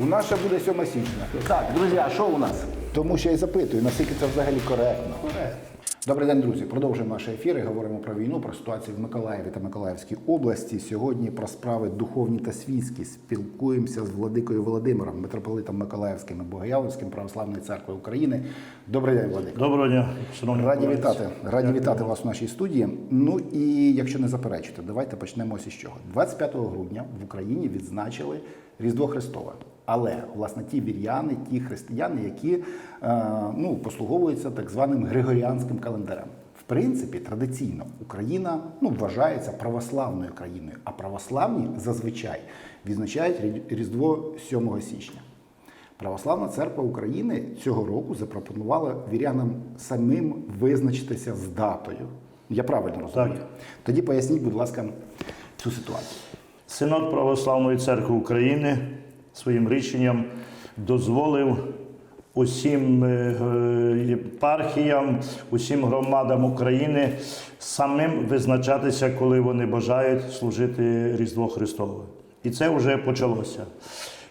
У нас ще буде 7 січня. Так, друзі, а що у нас? Тому що я і запитую, наскільки це взагалі коректно. Добрий день, друзі. Продовжуємо наші ефіри. Говоримо про війну, про ситуацію в Миколаєві та Миколаївській області. Сьогодні про справи духовні та світські. Спілкуємося з владикою Володимиром, митрополитом Миколаївським і Богоявленським православної церкви України. Добрий день, владико. Доброго дня, шановні Раді вітати. Раді вітати вас у нашій студії. Ну і якщо не заперечите, давайте почнемо із чого. 25 грудня в Україні відзначили Різдво Христове. Але власне ті вір'яни, ті християни, які е, ну, послуговуються так званим григоріанським календарем. В принципі, традиційно Україна ну, вважається православною країною, а православні зазвичай відзначають Різдво 7 січня. Православна церква України цього року запропонувала вірянам самим визначитися з датою. Я правильно розумію? Тоді поясніть, будь ласка, цю ситуацію. Синод Православної церкви України своїм рішенням дозволив усім е, е, єпархіям, усім громадам України самим визначатися, коли вони бажають служити Різдво Христове. І це вже почалося.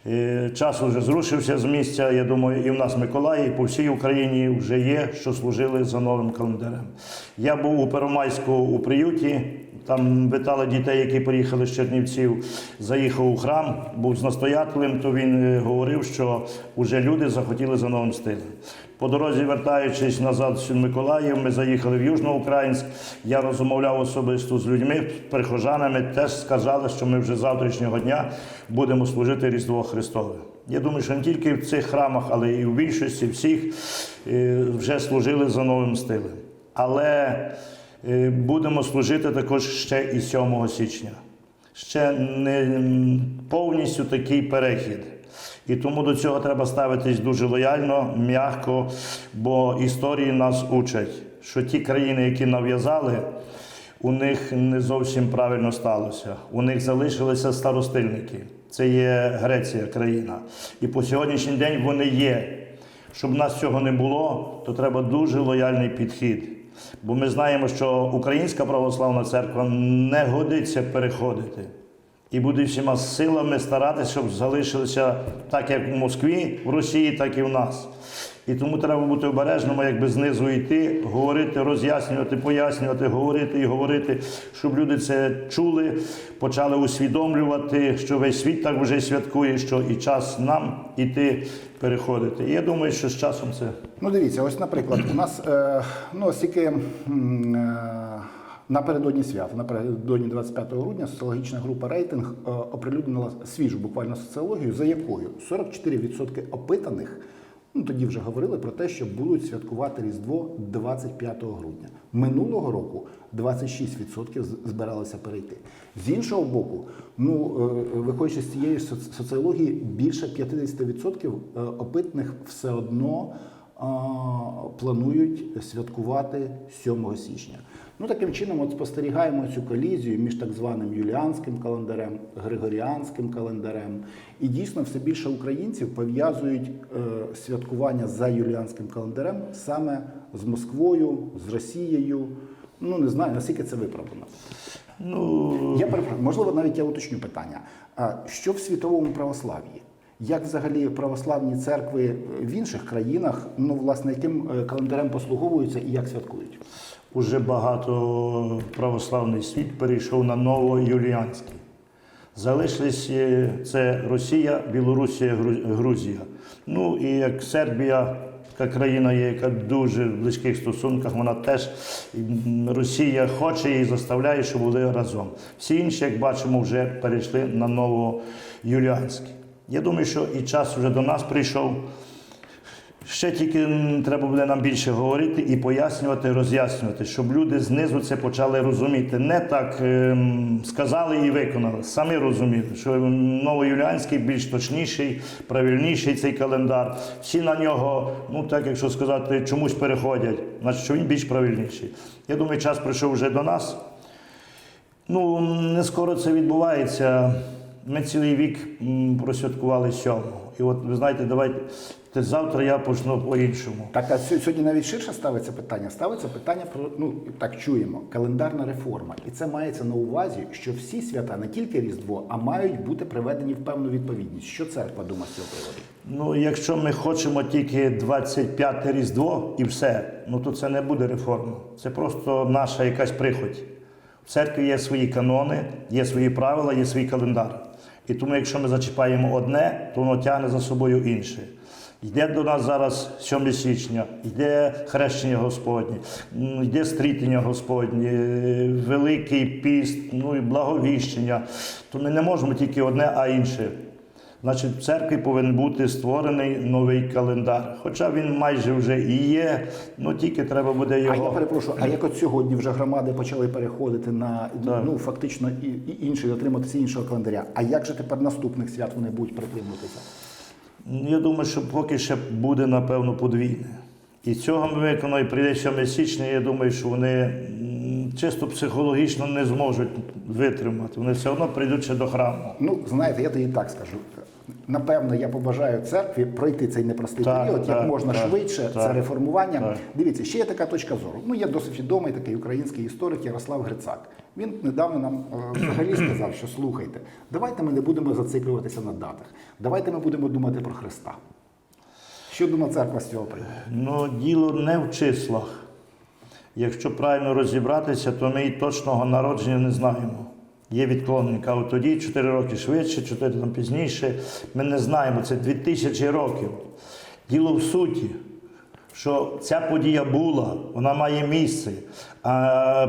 Е, Час вже зрушився з місця. Я думаю, і в нас в Миколаї, і по всій Україні вже є, що служили за новим календарем. Я був у Первомайську у приюті. Там вітали дітей, які приїхали з Чернівців, заїхав у храм, був з настоятелем, то він е, говорив, що вже люди захотіли за новим стилем. По дорозі, вертаючись назад в Миколаїв, ми заїхали в Южноукраїнськ. Я розмовляв особисто з людьми, прихожанами, теж сказали, що ми вже з завтрашнього дня будемо служити Різдво Христове. Я думаю, що не тільки в цих храмах, але і в більшості всіх е, вже служили за новим стилем. Але Будемо служити також ще і 7 січня. Ще не повністю такий перехід. І тому до цього треба ставитись дуже лояльно, м'яко, бо історії нас учать, що ті країни, які нав'язали, у них не зовсім правильно сталося. У них залишилися старостильники. Це є Греція країна. І по сьогоднішній день вони є. Щоб нас цього не було, то треба дуже лояльний підхід. Бо ми знаємо, що Українська православна церква не годиться переходити. І буде всіма силами старатися, щоб залишилося так, як в Москві, в Росії, так і в нас. І тому треба бути обережними, якби знизу йти, говорити, роз'яснювати, пояснювати, говорити і говорити, щоб люди це чули, почали усвідомлювати, що весь світ так вже святкує, що і час нам іти переходити. І я думаю, що з часом це Ну, дивіться, ось, наприклад, у нас е, ну, оскільки е, напередодні свята, напередодні 25 грудня, соціологічна група рейтинг е, оприлюднила свіжу буквально соціологію, за якою 44% опитаних. Ну, тоді вже говорили про те, що будуть святкувати Різдво 25 грудня. Минулого року 26% з- збиралися перейти. З іншого боку, ну е, виходячи з цієї соціології, більше 50% е, опитних все одно планують святкувати 7 січня. Ну таким чином, от спостерігаємо цю колізію між так званим юліанським календарем, григоріанським календарем. І дійсно все більше українців пов'язують е, святкування за юліанським календарем саме з Москвою, з Росією. Ну не знаю наскільки це виправдано. ну Я перепрошую, можливо, навіть я уточню питання. А що в світовому православ'ї? Як взагалі православні церкви в інших країнах, ну власне, яким е, календарем послуговуються і як святкують? Уже багато православний світ перейшов на новоюліанський. Залишились е, це Росія, Білорусія, Грузія. Ну і як Сербія, така країна є, яка дуже в близьких стосунках, вона теж Росія хоче і заставляє, щоб були разом. Всі інші, як бачимо, вже перейшли на новоюліанський. Я думаю, що і час вже до нас прийшов. Ще тільки треба буде нам більше говорити і пояснювати, роз'яснювати, щоб люди знизу це почали розуміти. Не так ем, сказали і виконали, самі розуміли, що новоюліанський більш точніший, правильніший цей календар. Всі на нього, ну так якщо сказати, чомусь переходять, значить, що він більш правильніший. Я думаю, час прийшов вже до нас. Ну, не скоро це відбувається. Ми цілий вік просвяткували сьомого. І от ви знаєте, давайте завтра я почну по-іншому. Так, а сьо- сьогодні навіть ширше ставиться питання. Ставиться питання про ну так чуємо, календарна реформа. І це мається на увазі, що всі свята, не тільки Різдво, а мають бути приведені в певну відповідність. Що церква думає з цього приводу? Ну, якщо ми хочемо тільки 25 Різдво і все, ну то це не буде реформа. Це просто наша якась прихоть. В церкві є свої канони, є свої правила, є свій календар. І тому, якщо ми зачіпаємо одне, то воно тягне за собою інше. Йде до нас зараз 7 січня, йде хрещення Господнє, йде стрітення Господнє, е, Великий піст, ну і благовіщення. То ми не можемо тільки одне, а інше. Значить, в церкві повинен бути створений новий календар. Хоча він майже вже і є, ну тільки треба буде А я перепрошую, а як от сьогодні вже громади почали переходити на Так. ну фактично і, і інший, дотримуватися іншого календаря. А як же тепер наступних свят вони будуть притримуватися? Я думаю, що поки ще буде, напевно, подвійне. І цього ми виконуємо, прийде 7 січня, я думаю, що вони чисто психологічно не зможуть витримати. Вони все одно прийдуть ще до храму. Ну, знаєте, я тоді так скажу. Напевно, я побажаю церкві пройти цей непростий Так, період як можна так, швидше. так, це реформування. так. Дивіться, ще є така точка зору. Ну, є досить відомий такий український історик Ярослав Грицак. Він недавно нам е, взагалі сказав, що слухайте, давайте ми не будемо зациклюватися на датах. Давайте ми будемо думати про Христа. Що думає церква з цього приводу? Ну, діло не в числах. Якщо правильно розібратися, то ми і точного народження не знаємо. Є відклонення, от тоді 4 роки швидше, 4 там пізніше. Ми не знаємо, це 2000 років. Діло в суті, що ця подія була, вона має місце.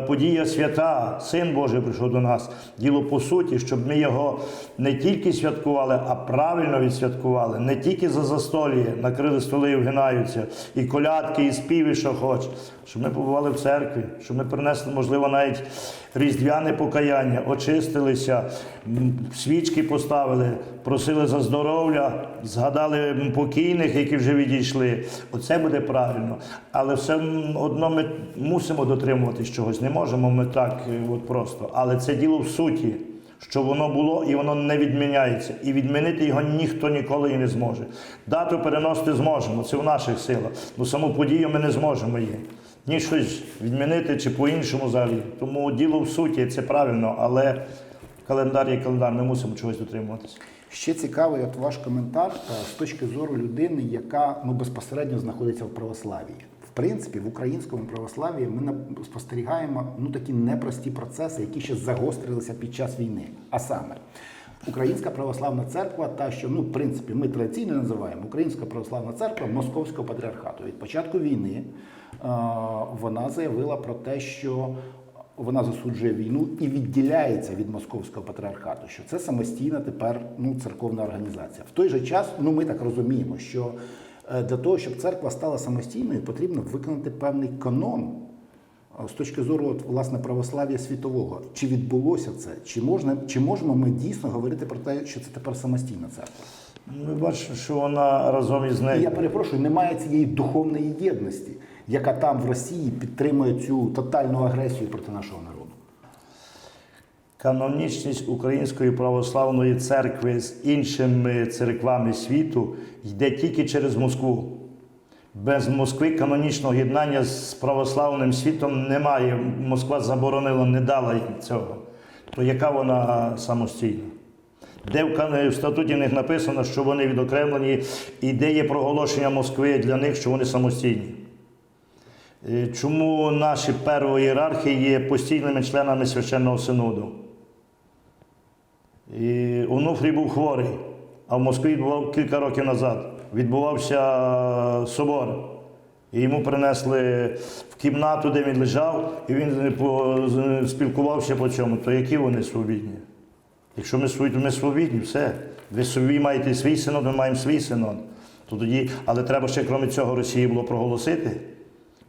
Подія свята, Син Божий прийшов до нас. Діло по суті, щоб ми його не тільки святкували, а правильно відсвяткували. Не тільки за застолі накрили столи і вгинаються, і колядки, і співи, що хоч. Щоб ми побували в церкві, щоб ми принесли, можливо, навіть різдвяне покаяння, очистилися, свічки поставили, просили за здоров'я, згадали покійних, які вже відійшли. Оце буде правильно. Але все одно ми мусимо дотримуватись чогось. Не можемо ми так е, от просто. Але це діло в суті. Що воно було і воно не відміняється. І відмінити його ніхто ніколи і не зможе. Дату переносити зможемо, це в наших силах. Ну саму подію ми не зможемо її. Ні щось відмінити чи по-іншому взагалі. Тому діло в суті, це правильно, але календар є календар, ми мусимо чогось дотримуватися. Ще цікавий от ваш коментар е, з точки зору людини, яка ну, безпосередньо знаходиться в православії. Принципі, в українському православії ми спостерігаємо ну, такі непрості процеси, які ще загострилися під час війни. А саме, Українська православна церква, та що ну, в принципі, ми традиційно називаємо Українська православна церква Московського патріархату. Від початку війни е, вона заявила про те, що вона засуджує війну і відділяється від московського патріархату, що це самостійна тепер ну, церковна організація. В той же час, ну ми так розуміємо, що для того, щоб церква стала самостійною, потрібно виконати певний канон е, з точки зору от, власне православ'я світового. Чи відбулося це? Чи можна, чи можемо ми дійсно говорити про те, що це тепер самостійна церква? Ми бачимо, що вона разом із І нею. я перепрошую, немає цієї духовної єдності, яка там в Росії підтримує цю тотальну агресію проти нашого народу. Канонічність Української православної церкви з іншими церквами світу йде тільки через Москву. Без Москви канонічного єднання з православним світом немає. Москва заборонила, не дала їм цього. То яка вона самостійна? Де в, статуті в них написано, що вони відокремлені, і де є проголошення Москви для них, що вони самостійні? Е, Чому наші первоєрархи є постійними членами священного синоду? І Онуфрій був хворий, а в Москві кілька років назад. Відбувався собор. І йому принесли в кімнату, де він лежав, і він спілкувався по цьому. То які вони свобідні? Якщо ми то ми свобідні, все. Ви собі маєте свій синод, ми маємо свій синод. То тоді, але треба ще, крім цього, Росії було проголосити.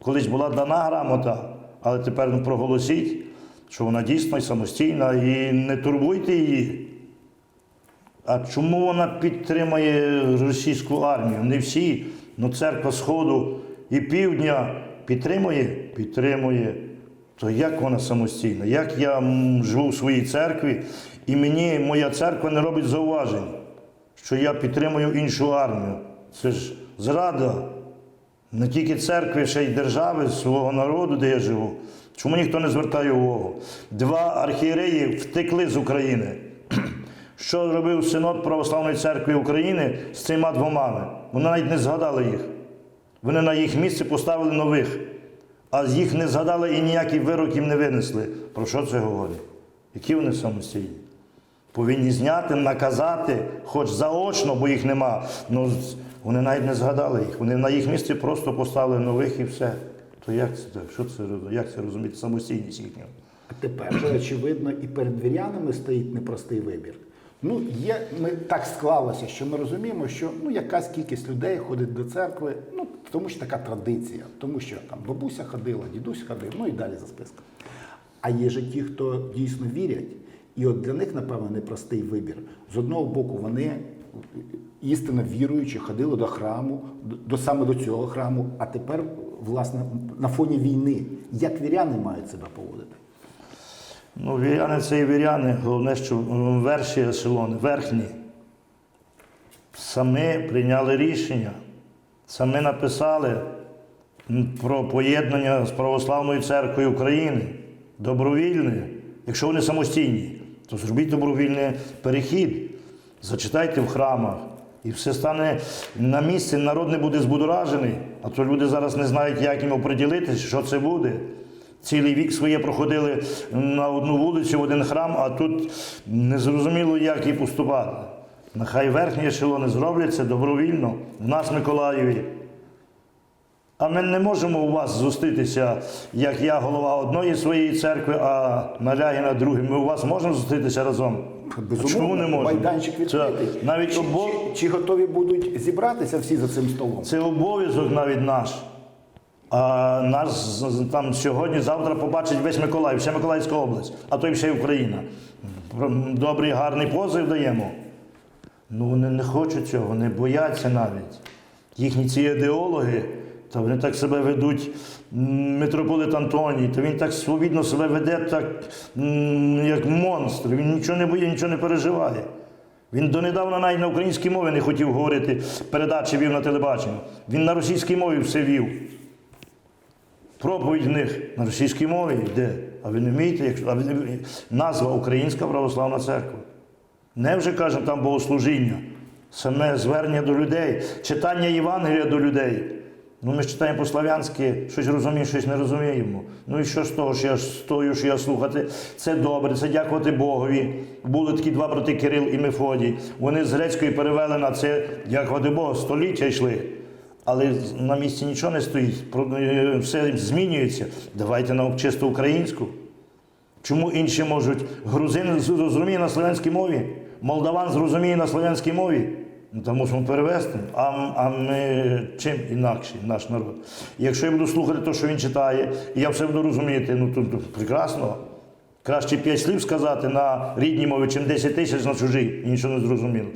Колись була дана грамота, але тепер ну, проголосіть, що вона дійсно і самостійна, і не турбуйте її. А чому вона підтримує російську армію? Не всі, ну церква Сходу і півдня підтримує? Підтримує. То як вона самостійна? Як я живу в своїй церкві, і мені моя церква не робить зауважень, що я підтримую іншу армію? Це ж зрада не тільки церкви, ще й держави, свого народу, де я живу. Чому ніхто не звертає увагу? Два архієреї втекли з України. Що робив синод Православної церкви України з цими двома? Вони навіть не згадали їх. Вони на їх місце поставили нових, а їх не згадали і ніяких вироків не винесли. Про що це говорить? Які вони самостійні? Повинні зняти, наказати, хоч заочно, бо їх нема. Ну, вони навіть не згадали їх. Вони на їх місці просто поставили нових і все. То як це, що це, як це розуміти? Самостійність їхню? А тепер же, очевидно, і перед вірянами стоїть непростий вибір. Ну, є, ми так склалося, що ми розуміємо, що ну, якась кількість людей ходить до церкви, ну, тому що така традиція, тому що там бабуся ходила, дідусь ходив, ну і далі за списком. А є же ті, хто дійсно вірять, і от для них, напевно, непростий вибір. З одного боку, вони істинно віруючи, ходили до храму, до саме до цього храму, а тепер, власне, на фоні війни, як віряни мають себе поводити? Ну, віряни це і віряни. Головне, що верші ешелони, верхні. Самі прийняли рішення, самі написали про поєднання з Православною церквою України. Добровільне. Якщо вони самостійні, то зробіть добровільний перехід. Зачитайте в храмах. І все стане на місці, народ не буде збудоражений, а то люди зараз не знають, як їм оприділитися, що це буде. Цілий вік своє проходили на одну вулицю, в один храм, а тут незрозуміло, як і поступати. Нехай верхні ешелони зроблять це добровільно в нас, Миколаєві. А ми не можемо у вас зустрітися, як я голова одної своєї церкви, а Налягіна другої. Ми у вас можемо зустрітися разом? Безумовно, Чому не можемо? майданчик Це навіть чи, обов... чи, чи готові будуть зібратися всі за цим столом? Це обов'язок навіть наш. А нас з- з- там сьогодні, завтра побачить весь Миколаїв, вся Миколаївська область, а то й вся й Україна. Про- Добрий, гарний позив даємо. Ну вони не хочуть цього, вони бояться навіть. Їхні ці ідеологи, то вони так себе ведуть, митрополит Антоній, то він так свобідно себе веде, так, як монстр. Він нічого не боїться, нічого не переживає. Він донедавна навіть на українській мові не хотів говорити, передачі вів на телебаченні. Він на російській мові все вів. Проповідь в них на російській мові йде. А ви не вмієте, якщо а ви назва Українська православна церква. Не вже кажемо там богослужіння, саме звернення до людей, читання Євангелія до людей. Ну, ми ж читаємо по-слав'янськи, щось розуміємо, щось не розуміємо. Ну і що з того, що я стою, що я слухати? Це добре, це дякувати Богові. Були такі два брати Кирил і Мефодій. Вони з грецької перевели на це, дякувати Богу, століття йшли. Але на місці нічого не стоїть, е, все змінюється. Давайте на чисто українську. Чому інші можуть? Грузин зрозуміє на слов'янській мові, молдаван зрозуміє на слов'янській мові. Ну, там мусимо перевести. А, а ми чим інакше, наш народ. Якщо я буду слухати те, що він читає, і я все буду розуміти, ну то, прекрасно. Краще п'ять слів сказати на рідній мові, чим 10 тисяч на чужій, нічого не зрозуміло.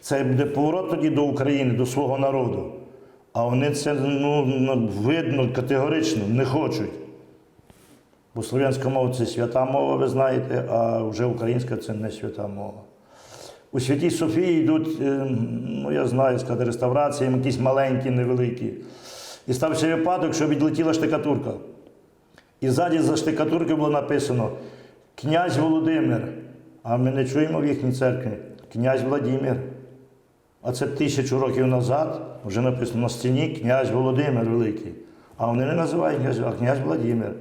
Це буде поворот тоді до України, до свого народу. А вони це ну, видно категорично не хочуть. Бо слов'янська мова це свята мова, ви знаєте, а вже українська це не свята мова. У Святій Софії йдуть, е, ну я знаю, сказати, реставрації, якісь маленькі, невеликі. І стався випадок, що відлетіла штикатурка. І ззаді за штикатурки було написано князь Володимир. А ми не чуємо в їхній церкві князь Владимир. А це тисячу років назад вже написано на стіні князь Володимир Великий. А вони не називають князь, а князь Владимир.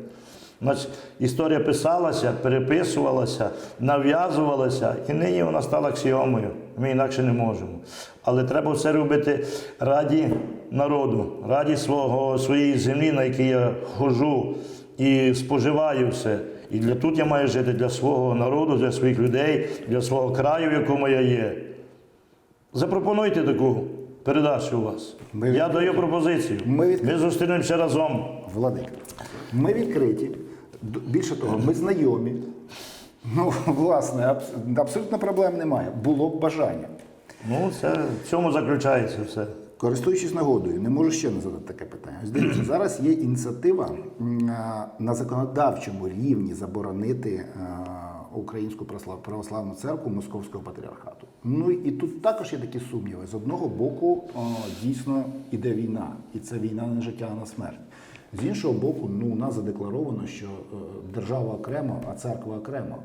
Значить, історія писалася, переписувалася, нав'язувалася, і нині вона стала аксіомою. Ми інакше не можемо. Але треба все робити раді народу, раді свого, своєї землі, на якій я ходжу і споживаю все. І для тут я маю жити для свого народу, для своїх людей, для свого краю, в якому я є. Запропонуйте таку передачу у вас. Ми Я даю пропозицію. Ми. Ми зустрінемося разом. Владик, ми відкриті. Більше того, ми знайомі. Ну, власне, абс- абсолютно проблем немає. Було б бажання. Ну, це в цьому заключається все. Користуючись нагодою, не можу ще не задати таке питання. Ось дивіться, зараз є ініціатива на законодавчому рівні заборонити Українську православ- православну церкву Московського патріархату. Ну і тут також є такі сумніви. З одного боку, дійсно іде війна, і це війна не на життя, а на смерть. З іншого боку, ну у нас задекларовано, що е, держава окремо, а церква окремо.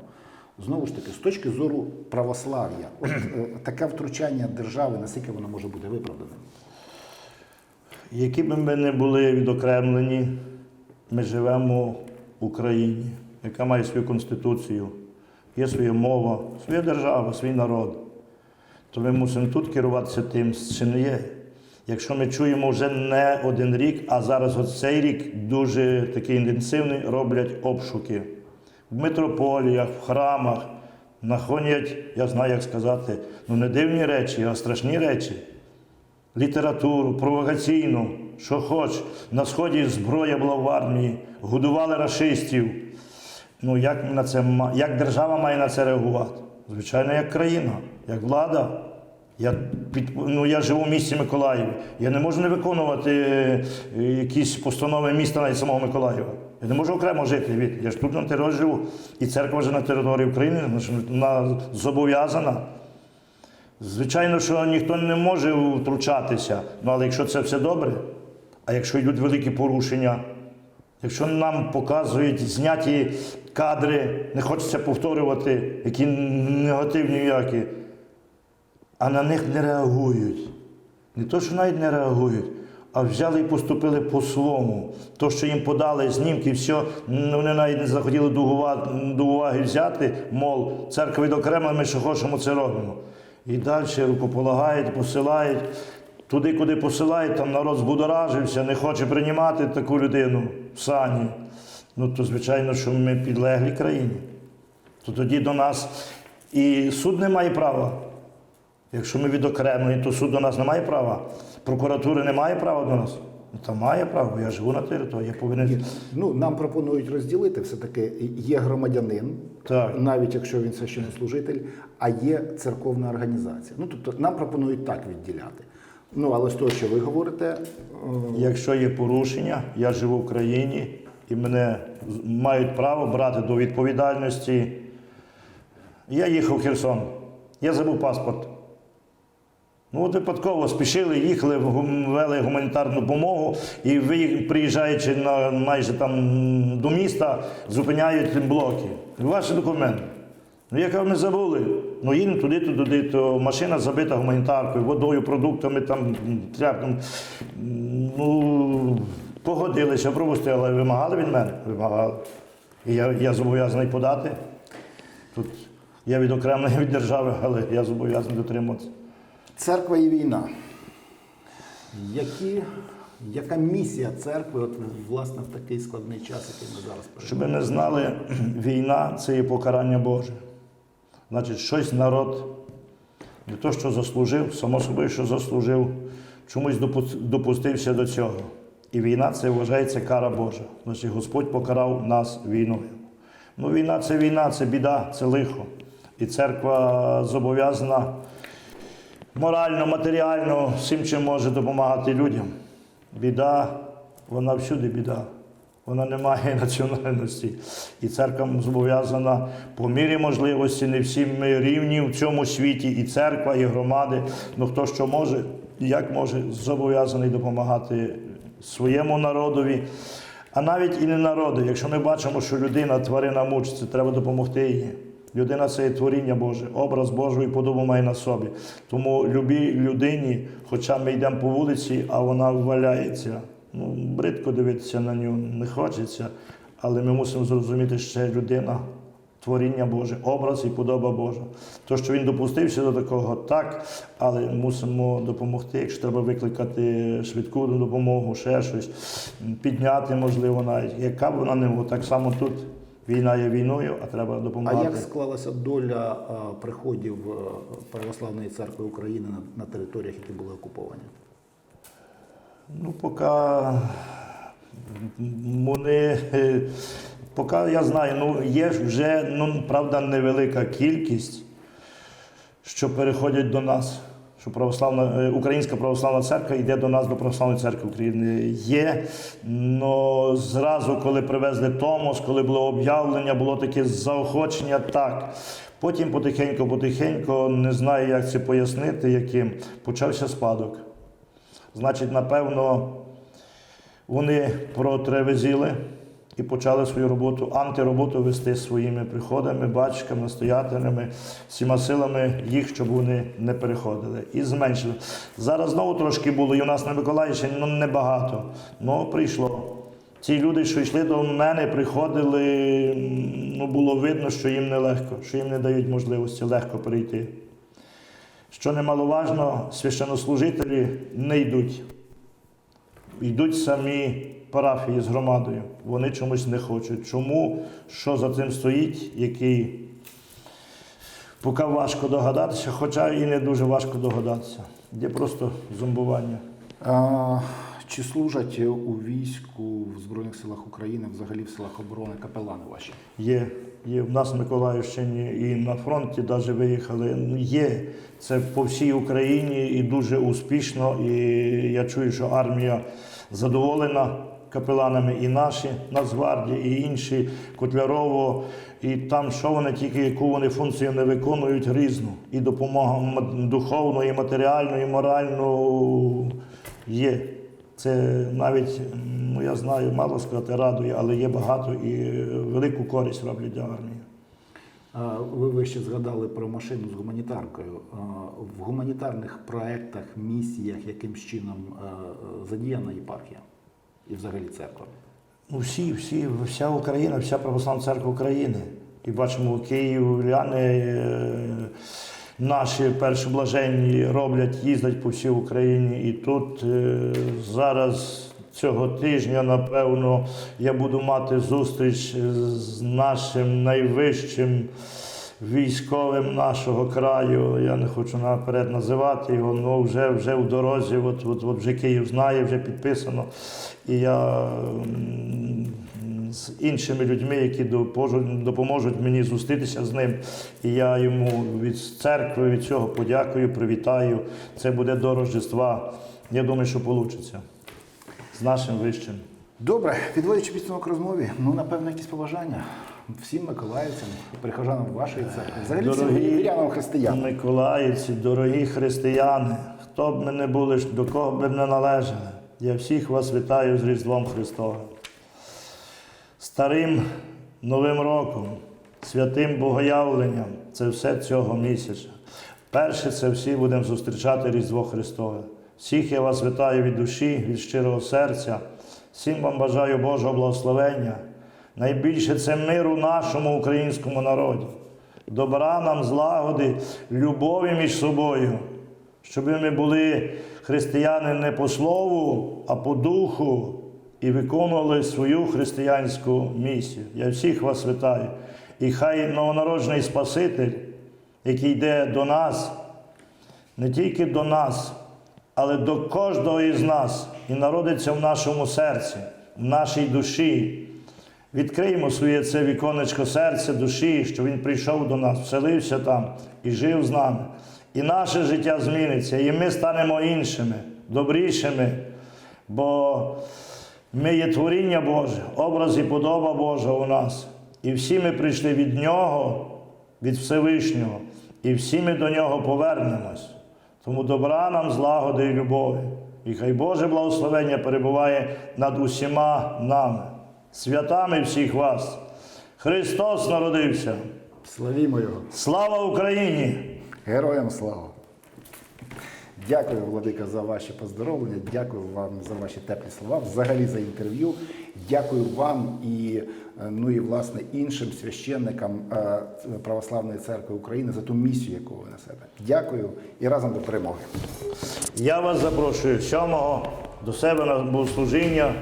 Знову ж таки, з точки зору православ'я, от е, таке втручання держави, наскільки воно може бути виправданим? Які б ми не були відокремлені, ми живемо в Україні, яка має свою конституцію, є своя мова, своя держава, свій народ. То ми мусимо тут керуватися тим, що не є. Якщо ми чуємо вже не один рік, а зараз от цей рік дуже такий інтенсивний, роблять обшуки в митрополіях, в храмах, находять, я знаю, як сказати, ну не дивні речі, а страшні речі літературу, провокаційну, що хоч. На сході зброя була в армії, годували рашистів. Ну як, на це, як держава має на це реагувати? Звичайно, як країна, як влада. Я, під, ну, я живу в місті Миколаєві. Я не можу не виконувати е, якісь постанови міста навіть самого Миколаєва. Я не можу окремо жити від. Я ж тут на території живу. І церква вже на території України вона зобов'язана. Звичайно, що ніхто не може втручатися, ну, але якщо це все добре, а якщо йдуть великі порушення, якщо нам показують зняті кадри, не хочеться повторювати, які негативні які, а на них не реагують. Не то, що навіть не реагують, а взяли і поступили по-своєму. То, що їм подали знімки, все, вони навіть не захотіли до ува- до уваги взяти, мов, церква відокремлена, ми що хочемо, це робимо. І далі рукополагають, посилають. Туди, куди посилають, там народ збудоражився, не хоче приймати таку людину в сані. Ну, то звичайно, що ми підлеглі країні. То тоді до нас і суд не має права. Якщо ми відокремлені, то суд до нас не має права. Прокуратури не має права до нас. Ну, Та має право, я живу на території, я повинен. Ну, нам пропонують розділити все-таки є громадянин, Так. навіть якщо він священнослужитель, а є церковна організація. Ну, тобто нам пропонують так відділяти. Ну, але з того, що ви говорите, е, Якщо є порушення, я живу в країні і мене мають право брати до відповідальності. Я їхав в Херсон, я забув паспорт. Ну, випадково спішили, їхали, вели гуманітарну допомогу, і ви, приїжджаючи на, майже там до міста, зупиняють блоки. Ваші документи. Ну, я кажу, ми забули. Ну, їдемо туди, туди, то машина забита гуманітаркою, водою, продуктами, там, тряпком. Ну, погодилися, пропустили, але вимагали від мене? Вимагали. І я, я зобов'язаний подати. Тут я відокремлений від держави, але я зобов'язаний дотримуватися. Церква і війна. Які, яка місія церкви, от, власне, в такий складний час, який ми зараз переживаємо? Щоб ви не знали, війна це є покарання Боже. Значить, щось народ не то, що заслужив, само собою, що заслужив, чомусь допустився до цього. І війна це вважається кара Божа. Значить, Господь покарав нас війною. Ну, війна це війна, це біда, це лихо. І церква зобов'язана морально, матеріально, всім, чим може допомагати людям. Біда, вона всюди біда. Вона не має національності. І церква зобов'язана по мірі можливості, не всі ми рівні в цьому світі, і церква, і громади. Ну хто що може, як може, зобов'язаний допомагати своєму народові. А навіть і не народу. Якщо ми бачимо, що людина, тварина мучиться, треба допомогти їй. Людина це є творіння Боже, образ Божий подобу має на собі. Тому любій людині, хоча ми йдемо по вулиці, а вона валяється. Ну, бридко дивитися на нього не хочеться, але ми мусимо зрозуміти, що людина, творіння Боже, образ і подоба Божа. То, що він допустився до такого, так, але мусимо допомогти, якщо треба викликати швидку допомогу, ще щось, підняти, можливо, навіть. Яка б вона не була, так само тут війна є війною, а треба А як склалася доля приходів Православної церкви України на, територіях, які були окуповані? Ну, поки вони, поки я знаю, ну є вже, ну, правда, невелика кількість, що переходять до нас. Що православна, е, Українська православна церква йде до нас до Православної церкви України. Є. Но зразу, коли привезли Томос, коли було об'явлення, було таке заохочення, так. Потім потихеньку, потихеньку, не знаю, як це пояснити, яким почався спадок. Значить, напевно, вони протревезіли і почали свою роботу, антироботу вести своїми приходами, батьками, настоятелями, всіма силами їх, щоб вони не переходили. І зменшили. Зараз знову трошки було, і у нас на Миколаївщині ну, небагато. Ну, прийшло. Ці люди, що йшли до мене, приходили, ну, було видно, що їм нелегко, що їм не дають можливості легко перейти. Що немаловажно, священнослужителі не йдуть. Йдуть самі парафії з громадою. Вони чомусь не хочуть. Чому? Що за цим стоїть, який поки важко догадатися, хоча і не дуже важко догадатися. Є просто зомбування. А, чи служать у війську в Збройних силах України, взагалі в силах оборони капелани ваші? Є, є в нас в Миколаївщині і на фронті навіть виїхали. Є. Це по всій Україні і дуже успішно. І я чую, що армія задоволена капеланами і наші Нацгвардії, і інші Котлярово. І там, що вони тільки яку вони функцію не виконують різну. І допомога духовну, і матеріальну, і моральну є. Це навіть, ну я знаю, мало сказати, радує, але є багато і велику користь роблять для армії. Ви вище згадали про машину з гуманітаркою. В гуманітарних проектах, місіях, яким чином задіяна єпархія і взагалі церква? Ну, всі, всі, вся Україна, вся православна церква України. І бачимо, київляни е, наші першоблаженні роблять, їздять по всій Україні. І тут е, зараз цього тижня, напевно, я буду мати зустріч з нашим найвищим військовим нашого краю. Я не хочу наперед називати його, але вже, вже в дорозі, от, от, от вже Київ знає, вже підписано. І я з іншими людьми, які допоможуть мені зустрітися з ним. І я йому від церкви, від цього подякую, привітаю. Це буде до Рождества. Я думаю, що вийде з нашим вищим. Добре, підводячи підсумок розмові, ну напевно, якісь побажання всім миколаївцям, прихожанам вашої церкви, взагалі всім вірянам християнам. Миколаївці, дорогі християни, хто б ми не були, до кого б ми не належали, я всіх вас вітаю з Різдвом Христовим. Старим Новим роком, святим Богоявленням це все цього місяця. Перше це всі будемо зустрічати Різдво Христове. Всіх я вас вітаю від душі, від щирого серця. Всім вам бажаю Божого благословення. Найбільше це миру нашому українському народі, добра нам, злагоди, любові між собою, щоб ми були християни не по слову, а по духу і виконували свою християнську місію. Я всіх вас вітаю. І хай новонароджений Спаситель, який йде до нас, не тільки до нас, але до кожного із нас і народиться в нашому серці, в нашій душі. Відкриємо своє це віконечко серця, душі, що Він прийшов до нас, вселився там і жив з нами. І наше життя зміниться, і ми станемо іншими, добрішими, бо ми є творіння Боже, образ і подоба Божа у нас. І всі ми прийшли від Нього, від Всевишнього, і всі ми до Нього повернемось. Тому добра нам, злагоди і любові. І хай Боже благословення перебуває над усіма нами, святами всіх вас. Христос народився. Славімо його! Слава Україні! Героям слава! Дякую, Владика, за ваші поздоровлення. Дякую вам за ваші теплі слова, взагалі за інтерв'ю. Дякую вам і е, ну і власне іншим священникам е, Православної церкви України за ту місію, яку ви несете. Дякую і разом до перемоги. Я вас запрошую 7 до себе на богослужіння.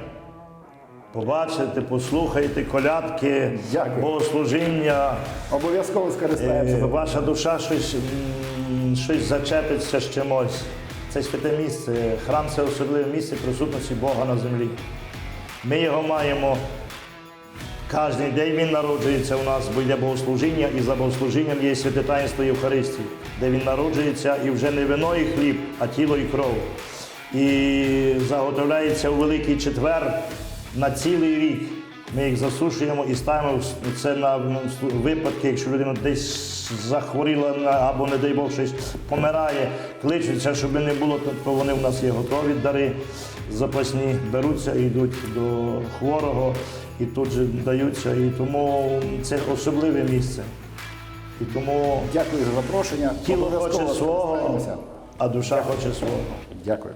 Побачите, послухайте колядки, Дякую. богослужіння. Обов'язково скористаємося. Е, Ваша душа щось, щось зачепиться з чимось. Це святе місце. Храм це особливе місце присутності Бога на землі. Ми його маємо Кожен день він народжується у нас, бо йде богослужіння, і за богослужінням є святе таїнство Євхаристії, де він народжується і вже не вино і хліб, а тіло і кров. І заготовляється у Великий четвер на цілий рік. Ми їх засушуємо і ставимо це на ну, випадки, якщо людина десь захворіла або, не дай Бог, щось помирає, кличуться, щоб не було, то вони в нас є готові дари запасні, беруться і йдуть до хворого і тут же даються. І тому це особливе місце. І тому Дякую за запрошення. тіло Обов'язково хоче свого, скористаємося. а душа хоче свого. Дякую.